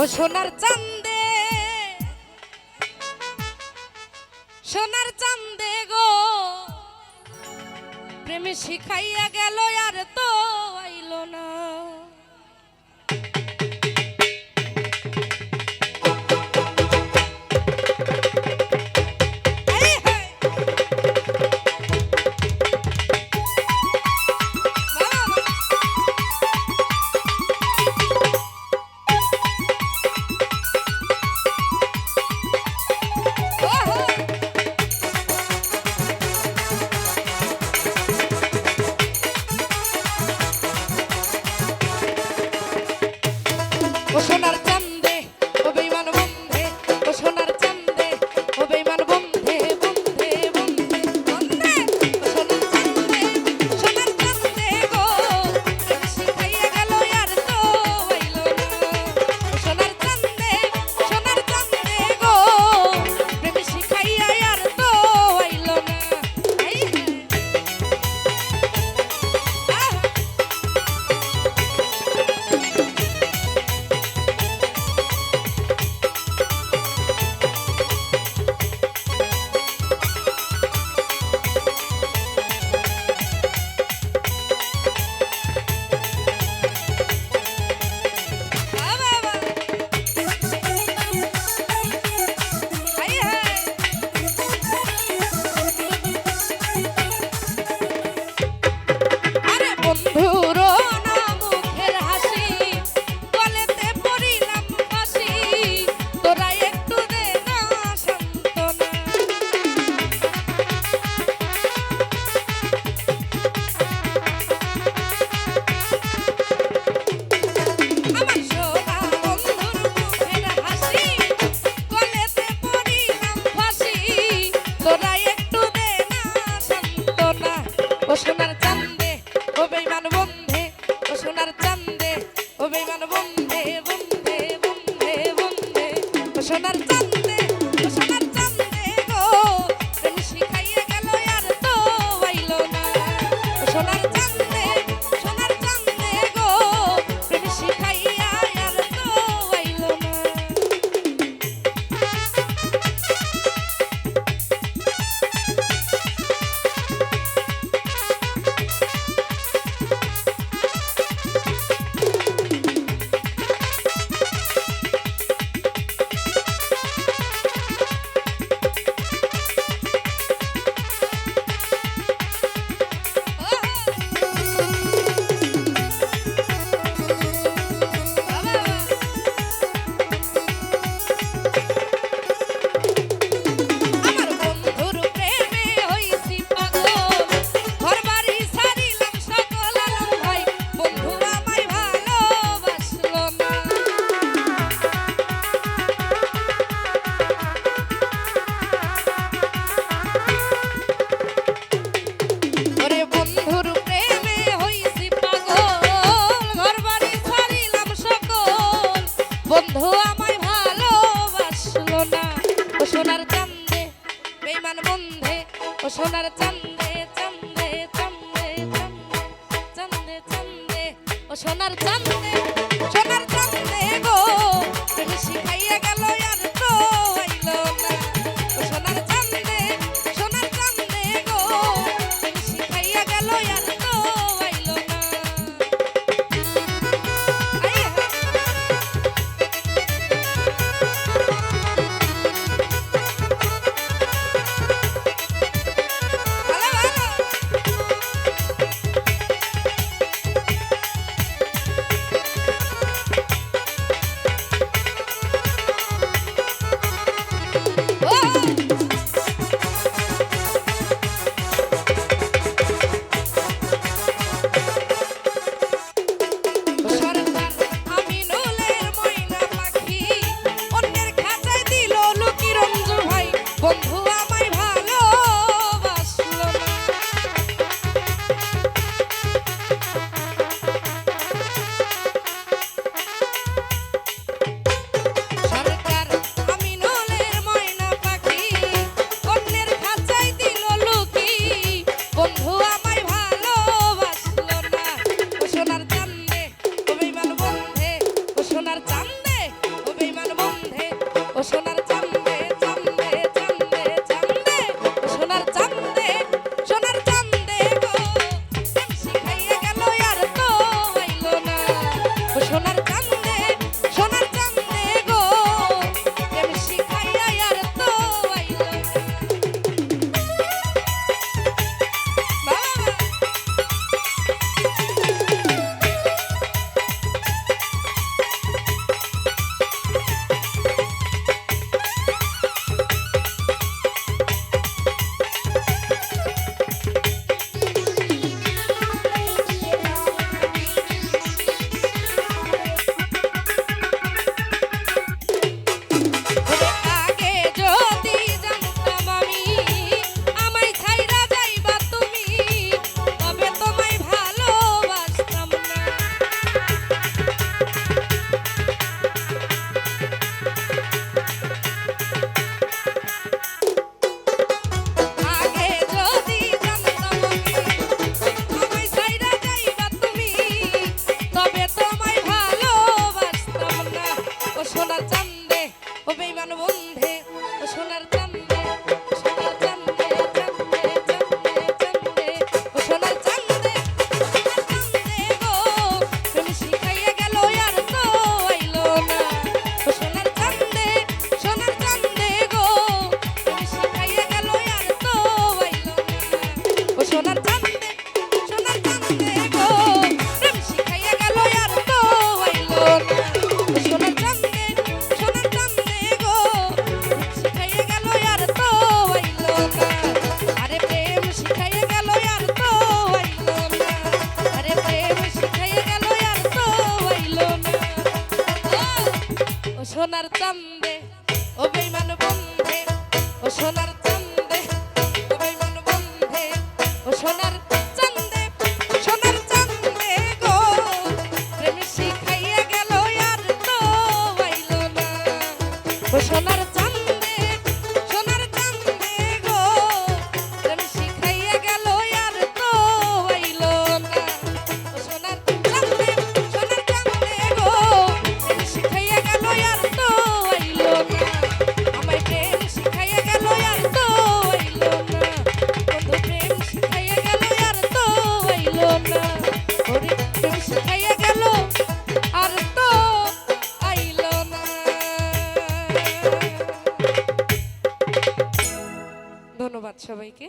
ও সোনার চান্দে। সোনার চান্দে গো। প্রেমে শিখাইয়া গেল আর তো Pues o sonar ও বেমান বন্দে বন্দে বন্দে বন্দে। সোনার চাঁদ। বন্ধু, আমায় ভালোবাসলো না। ও সোনার চান্দে, বেইমান বন্ধে, ও সোনার চান্দে চান্দে চান্দে চান্দে চান্দে চান্দে, ও সোনার চান্দে। o son সোনা চান্দে ও বেইমান বন্ধু। সোনার চান্দে ও বেমান বন্ধে ও সোনার চান্দে ও বেমান বন্ধে ও সোনার সোনার সবাইকে।